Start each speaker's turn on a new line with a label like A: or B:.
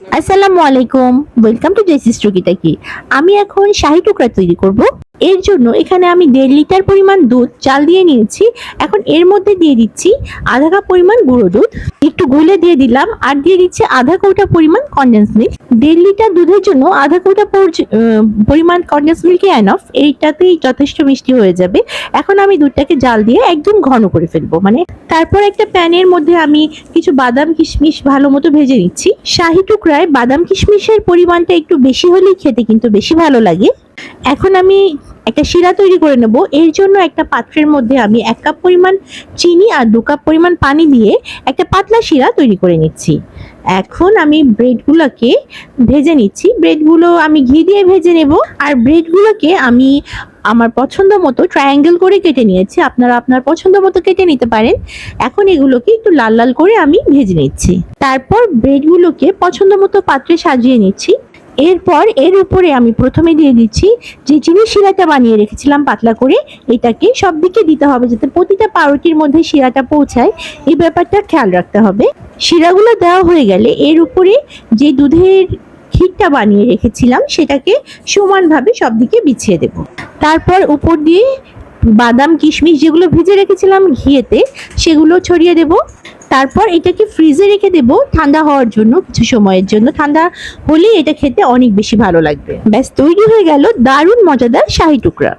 A: আসসালামু আলাইকুম। Welcome to জেসিস টুকিটাকি আমি এখন শাহি টুকরা তৈরি করব। এর জন্য এখানে আমি দেড় লিটার পরিমাণ দুধ, চাল দিয়ে নিয়েছি। এখন এর মধ্যে দিয়ে দিচ্ছি আধা কাপ পরিমাণ গুঁড়ো দুধ। একটু গুলে দিয়ে দিলাম আর দিয়ে দিচ্ছি আধা কৌটা পরিমাণ কন্ডেন্স মিল্ক দেড় লিটার দুধের জন্য আধা কৌটা পরিমাণ কন্ডেন্স মিল্কই অ্যানফ এইটাতেই যথেষ্ট মিষ্টি হয়ে যাবে। এখন আমি দুধটাকে জাল দিয়ে একদম ঘন করে ফেলব। মানে তারপর একটা প্যানের মধ্যে আমি কিছু বাদাম কিশমিশ ভালো মতো ভেজে নিচ্ছি। শাহি টুকরায় বাদাম কিশমিশের পরিমাণটা একটু বেশি হলেই খেতে কিন্তু বেশি ভালো লাগে। এখন আমি একটা শিরা তৈরি করে নেব। এর জন্য একটা পাত্রের মধ্যে আমি এক কাপ পরিমাণ চিনি আর দু কাপ পরিমাণ পানি দিয়ে একটা পাতলা শিরা তৈরি করে নিচ্ছি। এখন আমি ব্রেডগুলোকে ভেজে নিচ্ছি। ব্রেডগুলো আমি ঘি দিয়ে ভেজে নেব। আর ব্রেডগুলোকে আমি আমার পছন্দ মতো ট্রায়াঙ্গেল করে কেটে নিয়েছি। আপনারা আপনার পছন্দ মতো কেটে নিতে পারেন। এখন এগুলোকে একটু লাল লাল করে আমি ভেজে নিচ্ছি। তারপর ব্রেডগুলোকে পছন্দ মতো পাত্রে সাজিয়ে নিচ্ছি। এরপর এর উপরে আমি প্রথমে দিয়ে দিচ্ছি যে চিনি শিরাটা বানিয়ে রেখেছিলাম পাতলা করে, এটাকে সব দিকে দিতে হবে যাতে প্রতিটা পাউরুটির মধ্যে শিরাটা পৌঁছায়। এই ব্যাপারটা খেয়াল রাখতে হবে। শিরাগুলো দেওয়া হয়ে গেলে এর উপরে যে দুধের ক্ষীরটা বানিয়ে রেখেছিলাম, সেটাকে সমানভাবে সব দিকে বিছিয়ে দেব। তারপর উপর দিয়ে বাদাম, কিশমিশ যেগুলো ভিজে রেখেছিলাম ঘিয়েতে, সেগুলো ছড়িয়ে দেব। তারপর এটাকে ফ্রিজে রেখে দেব ঠান্ডা হওয়ার জন্য, কিছু সময়ের জন্য। ঠান্ডা হলে এটা খেতে অনেক বেশি ভালো লাগবে। ব্যাস, তৈরি হয়ে গেল দারুণ মজাদার শাহি টুকরা।